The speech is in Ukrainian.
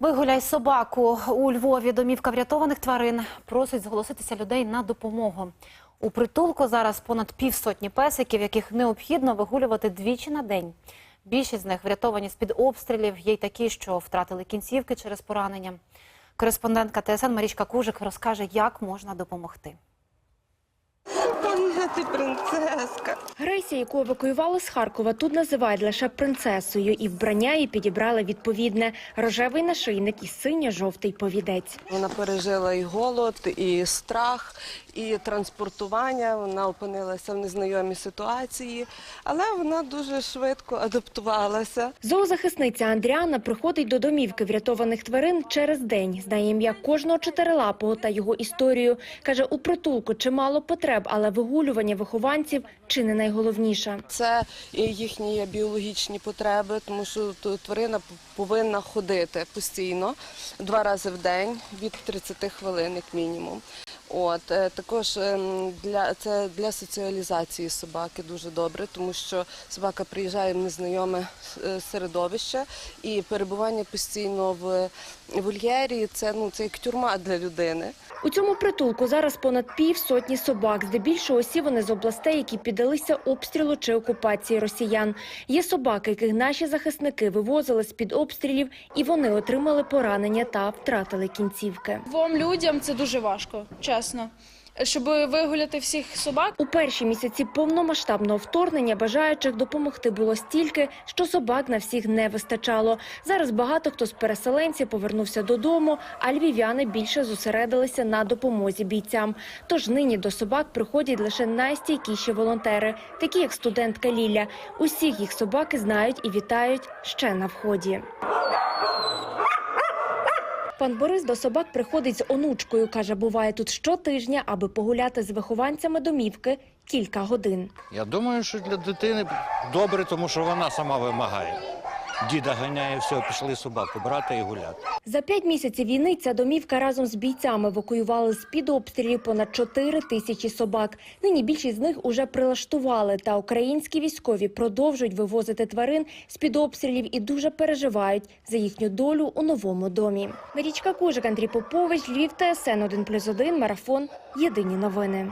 Вигуляй собаку у Львові. Домівка врятованих тварин просить зголоситися людей на допомогу. У притулку зараз понад півсотні песиків, яких необхідно вигулювати двічі на день. Більшість з них врятовані з-під обстрілів. Є й такі, що втратили кінцівки через поранення. Кореспондентка ТСН Марічка Кужик розкаже, як можна допомогти. Ти принцеска. Грейсі, яку евакуювали з Харкова, тут називають лише принцесою, і вбрання їй підібрали відповідне рожевий нашийник і синьо-жовтий повідець. Вона пережила і голод, і страх, і транспортування. Вона опинилася в незнайомій ситуації, але вона дуже швидко адаптувалася. Зоозахисниця Андріана приходить до домівки врятованих тварин через день. Знає ім'я кожного чотирилапого та його історію. Каже, у притулку чимало потреб, але вигулювання вихованців чи не найголовніше. Це їхні біологічні потреби, тому що тварина повинна ходити постійно два рази в день від 30 хвилин, як мінімум. От е, також ем, для це для соціалізації собаки дуже добре, тому що собака приїжджає в незнайоме е, середовище, і перебування постійно в вольєрі це ну це як тюрма для людини. У цьому притулку зараз понад пів сотні собак. Здебільшого всі вони з областей, які піддалися обстрілу чи окупації росіян. Є собаки, яких наші захисники вивозили з під обстрілів, і вони отримали поранення та втратили кінцівки. Двом людям це дуже важко, чесно. Щоб вигуляти всіх собак, У перші місяці повномасштабного вторгнення бажаючих допомогти було стільки, що собак на всіх не вистачало. Зараз багато хто з переселенців повернувся додому, а львів'яни більше зосередилися на допомозі бійцям. Тож нині до собак приходять лише найстійкіші волонтери, такі як студентка Ліля. Усіх їх собаки знають і вітають ще на вході. Пан Борис до собак приходить з онучкою. Каже, буває тут щотижня, аби погуляти з вихованцями домівки кілька годин. Я думаю, що для дитини добре, тому що вона сама вимагає. Діда ганяє, все, пішли собаку брати і гуляти. За п'ять місяців війни ця домівка разом з бійцями евакуювали з під обстрілів понад 4 тисячі собак. Нині більшість з них уже прилаштували, та українські військові продовжують вивозити тварин з під обстрілів і дуже переживають за їхню долю у новому домі. Марічка Кужик, Андрій Попович, Львів, ТСН 1+,1, Марафон. Єдині новини.